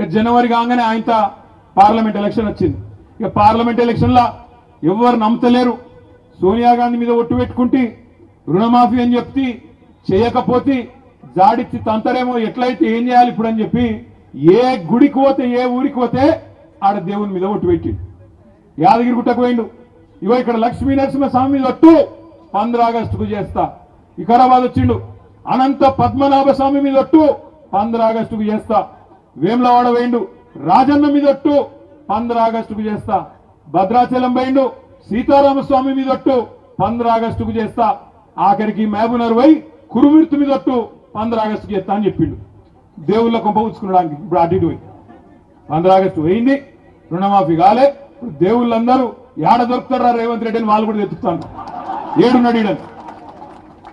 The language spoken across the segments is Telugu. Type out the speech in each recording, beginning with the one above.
ఇక జనవరి కాగానే ఆయన పార్లమెంట్ ఎలక్షన్ వచ్చింది. ఇక పార్లమెంట్ ఎలక్షన్లో ఎవరు నమ్మతలేరు. సోనియా గాంధీ మీద ఒట్టు పెట్టుకుంటే రుణమాఫీ అని చెప్తే చేయకపోతే జాడిచ్చి తంతరేమో ఎట్లయితే ఏం చేయాలి ఇప్పుడు అని చెప్పి ఏ గుడికి పోతే ఏ ఊరికి పోతే ఆడ దేవుని మీద ఒట్టు పెట్టిండు. యాదగిరి గుట్టకు పోయిండు. ఇగో ఇక్కడ లక్ష్మీ నరసింహ స్వామి మీద ఒట్టు పంద్ర ఆగస్టుకు చేస్తా. వికారాబాద్ వచ్చిండు. అనంత పద్మనాభ స్వామి మీద ఒట్టు పంద్ర ఆగస్టుకు చేస్తా. వేములవాడ పోయిండు రాజన్న మీద ఒట్టు పంద్ర ఆగస్టుకు చేస్తా. భద్రాచలం పోయిండు సీతారామస్వామి మీదొట్టు. మీద ఒట్టు పంద్ర ఆగస్టుకు చేస్తా. ఆఖరికి మహబూనర్ పోయి కురువిర్తు మీద ఒట్టు పంద్ర ఆగస్టుకు చేస్తా అని చెప్పిండు. దేవుళ్ళ కొంప ఉంచుకునడానికి ఇప్పుడు అటు ఇటు పోయి. పంద్ర ఆగస్టు పోయింది. రుణమాఫీ కాలే. ఇప్పుడు దేవుళ్ళందరూ ఏడ దొరుకుతారా రేవంత్ రెడ్డి అని వాళ్ళు కూడా తెచ్చుతాను ఏడున్నాడు ఈడని.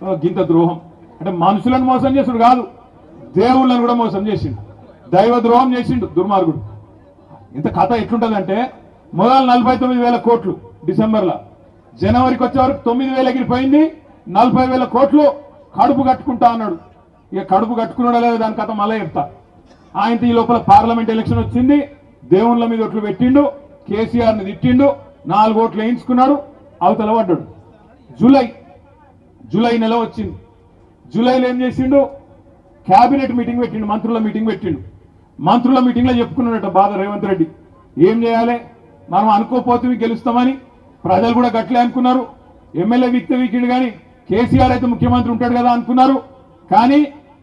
ఓ, గింత ద్రోహం. అంటే మనుషులను మోసం చేసుడు కాదు. దేవుళ్ళని కూడా మోసం చేసిండు. దైవ ద్రోహం చేసిండు దుర్మార్గుడు. ఇంత కథ ఎట్లుంటదంటే మొదలు నలభై తొమ్మిది వేల కోట్లు డిసెంబర్లో. జనవరికి వచ్చే వరకు తొమ్మిది వేల ఎగిరిపోయింది నలభై వేల కోట్లు కడుపు కట్టుకుంటా అన్నాడు. ఇక కడుపు కట్టుకున్నాడు లేదా దాని కథ మళ్ళీ చెప్తా. ఆయన ఈ లోపల పార్లమెంట్ ఎలక్షన్ వచ్చింది దేవుళ్ళ మీద ఒట్లు పెట్టిండు కేసీఆర్ని తిట్టిండు నాలుగు ఓట్లు వేయించుకున్నాడు అవతల పడ్డాడు. జూలై జూలై నెల వచ్చింది. జూలైలో ఏం చేసిండు? క్యాబినెట్ మీటింగ్ పెట్టిండు మంత్రుల మీటింగ్ పెట్టిండు. మంత్రుల మీటింగ్లో చెప్పుకున్నాడట బాధ రేవంత్ రెడ్డి. ఏం చేయాలి? మనం అనుకోపోతే గెలుస్తామని ప్రజలు కూడా గట్లే అనుకున్నారు. ఎమ్మెల్యే విక్త వీకిడు కానీ కేసీఆర్ అయితే ముఖ్యమంత్రి ఉంటాడు కదా అనుకున్నారు. కానీ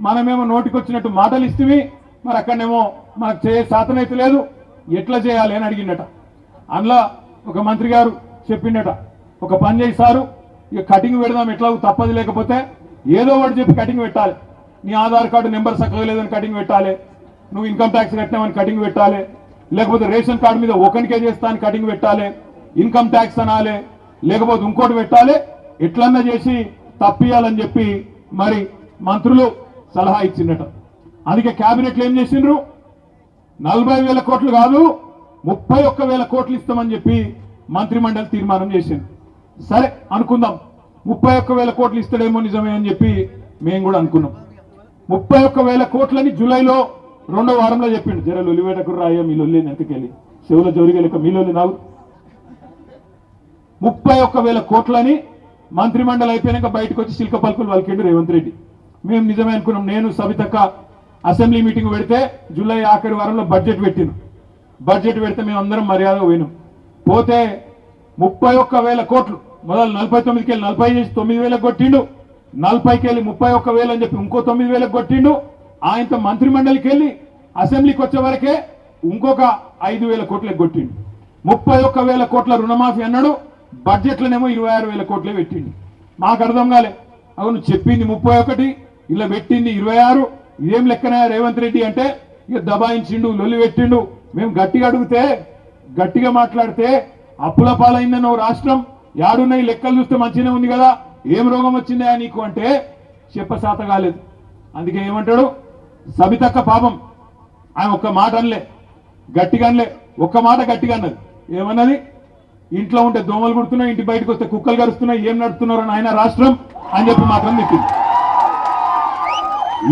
మనమేమో నోటికొచ్చినట్టు మాటలు ఇస్తే మరి అక్కడనేమో మనకు చేయ శాతం అయితే లేదు. ఎట్లా చేయాలి అని అడిగిండట. అందులో ఒక మంత్రి గారు చెప్పిండట. ఒక పని చేశారు ఇక కటింగ్ పెడదాం ఎట్లా తప్పదు లేకపోతే ఏదో ఒకటి చెప్పి కటింగ్ పెట్టాలి. నీ ఆధార్ కార్డు నెంబర్ సక్కగా లేదని కటింగ్ పెట్టాలి. నువ్వు ఇన్కమ్ ట్యాక్స్ కట్టినామని కటింగ్ పెట్టాలి. లేకపోతే రేషన్ కార్డు మీద ఒకరికే చేస్తా అని కటింగ్ పెట్టాలి. ఇన్కమ్ ట్యాక్స్ అనాలి. లేకపోతే ఇంకోటి పెట్టాలి. ఎట్లన్నా చేసి తప్పియాలని చెప్పి మరి మంత్రులు సలహా ఇచ్చిండట. అందుకే క్యాబినెట్లు ఏం చేసిండ్రు? నలభై వేల కోట్లు కాదు ముప్పై ఒక్క వేల కోట్లు ఇస్తామని చెప్పి మంత్రిమండలి తీర్మానం చేసింది సరే అనుకుందాం. ముప్పై ఒక్క వేల కోట్లు ఇస్తాడేమో నిజమే అని చెప్పి మేము కూడా అనుకున్నాం. ముప్పై ఒక్క వేల కోట్లని జూలైలో రెండో వారంలో చెప్పిండు జర లొలివేటకు రాయ మీ లొల్లి నెంతకెళ్ళి చెవుల జోరిగలిక మీ లొల్లి నావు. ముప్పై ఒక్క వేల కోట్లని మంత్రిమండలి అయిపోయాక బయటకు వచ్చి శిల్క పలుకులు వలికిండు రేవంత్ రెడ్డి. మేము నిజమే అనుకున్నాం నేను సవితక్క అసెంబ్లీ మీటింగ్ పెడితే జూలై ఆఖరి వారంలో బడ్జెట్ పెట్టిను బడ్జెట్ పెడితే మేము అందరం మర్యాద పోయినాం. పోతే ముప్పై ఒక్క వేల కోట్లు మొదలు నలభై తొమ్మిదికి వెళ్ళి నలభై చేసి తొమ్మిది వేలకు కొట్టిండు. నలభైకి వెళ్ళి ముప్పై ఒక్క వేలు అని చెప్పి ఇంకో తొమ్మిది వేలకు కొట్టిండు. ఆయనతో మంత్రిమండలికి వెళ్ళి అసెంబ్లీకి వచ్చే వరకే ఇంకొక ఐదు వేల కోట్లకు కొట్టిండు. ముప్పై ఒక్క వేల కోట్ల రుణమాఫీ అన్నాడు బడ్జెట్లోనేమో ఇరవై ఆరు వేల కోట్లే పెట్టిండు. మాకు అర్థం కాలే. అవును చెప్పింది ముప్పై ఒకటి ఇలా పెట్టింది ఇరవై ఆరు ఏం లెక్కన రేవంత్ రెడ్డి అంటే ఇక దబాయించిండు లొల్లి పెట్టిండు. మేము గట్టిగా అడిగితే గట్టిగా మాట్లాడితే అప్పుల పాలైందన్న ఓ రాష్ట్రం యాడున్నాయి లెక్కలు చూస్తే మంచిగానే ఉంది కదా ఏం రోగం వచ్చిందా నీకు అంటే చెప్పసాత కాలేదు. అందుకే ఏమంటాడు? సబితక్క పాపం. ఆయన ఒక్క మాట అనలే. గట్టిగా అనలే. ఒక్క మాట గట్టిగా అన్నది. ఏమన్నది? ఇంట్లో ఉంటే దోమలు కుడుతున్నాయి ఇంటి బయటకు వస్తే కుక్కలు కరుస్తున్నాయి ఏం నడుస్తున్నారు అని ఆయన రాష్ట్రం అని చెప్పి మాత్రం తిట్టింది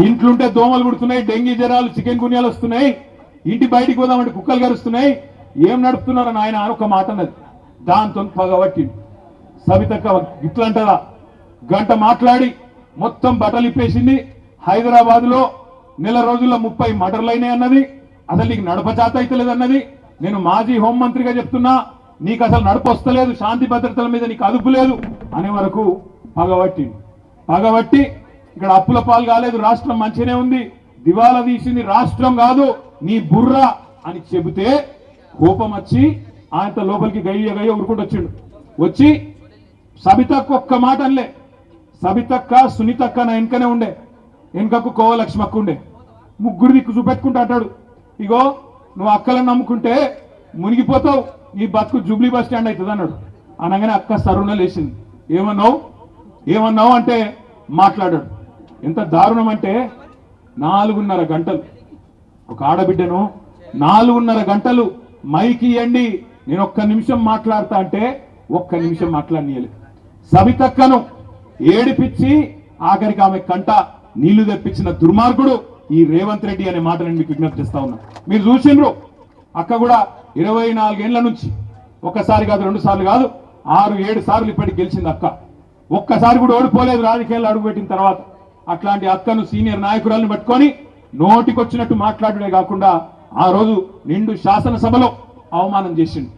ఇంట్లుంటే దోమలు కుడుతున్నాయి డెంగీ జ్వరాలు చికెన్ గున్యాలు వస్తున్నాయి ఇంటి బయటికి పోదామంటే కుక్కలు కరుస్తున్నాయి ఏం నడుపుతున్నారని ఆయన ఒక మాట అన్నది. దాంతో పగబట్టింది సవితక్క ఇట్లంటదా? గంట మాట్లాడి మొత్తం బట్టలు ఇప్పేసింది హైదరాబాద్లో నెల రోజుల్లో ముప్పై మర్డర్లు అన్నది అసలు నీకు నడపచాత అయితే అన్నది నేను మాజీ హోంమంత్రిగా చెప్తున్నా నీకు అసలు నడప వస్తలేదు శాంతి భద్రతల మీద నీకు అదుపు లేదు అనే వరకు పగబట్టి పగబట్టి ఇక్కడ అప్పుల పాలు కాలేదు రాష్ట్రం మంచిగానే ఉంది దివాలా తీసింది రాష్ట్రం కాదు నీ బుర్ర అని చెబితే కోపం వచ్చి ఆయనతో లోపలికి గయ్య గయ్య ఉరుకుంటూ వచ్చిండు. వచ్చి సబితక్క ఒక్క మాట అనలే. సబితక్క సునీతక్క నా వెనుకనే ఉండే. వెనుకకు కోవలక్ష్మక్క ఉండే. ముగ్గురు దిక్కు చూపెట్టుకుంటా అంటాడు. ఇగో నువ్వు అక్కలను నమ్ముకుంటే మునిగిపోతావు. నీ బతుకు జూబ్లీ బస్ స్టాండ్ అవుతుంది అన్నాడు. అనగానే అక్క సరుణ లేచింది. ఏమన్నావు? ఏమన్నావు అంటే మాట్లాడాడు. ఎంత దారుణం అంటే నాలుగున్నర గంటలు. ఒక ఆడబిడ్డను నాలుగున్నర గంటలు మైకి ఇవ్వండి నేను ఒక్క నిమిషం మాట్లాడతా అంటే ఒక్క నిమిషం మాట్లాడనీయలేదు సవితక్కను ఏడిపించి ఆఖరికి ఆమె కంట నీళ్ళు తెప్పించిన దుర్మార్గుడు. ఈ రేవంత్ రెడ్డి అనే మాట నేను మీకు విజ్ఞప్తి చేస్తా ఉన్నా. మీరు చూసిండ్రు అక్క కూడా ఇరవై నాలుగేళ్ళ నుంచి ఒక్కసారి కాదు రెండు సార్లు కాదు ఆరు ఏడు సార్లు ఇప్పటికి గెలిచింది అక్క. ఒక్కసారి కూడా ఓడిపోలేదు రాజకీయాల్లో అడుగుపెట్టిన తర్వాత. అట్లాంటి అక్కను సీనియర్ నాయకురాలను పట్టుకొని నోటికొచ్చినట్టు మాట్లాడడే కాకుండా ఆ రోజు నిండు శాసనసభలో అవమానం చేసిండు.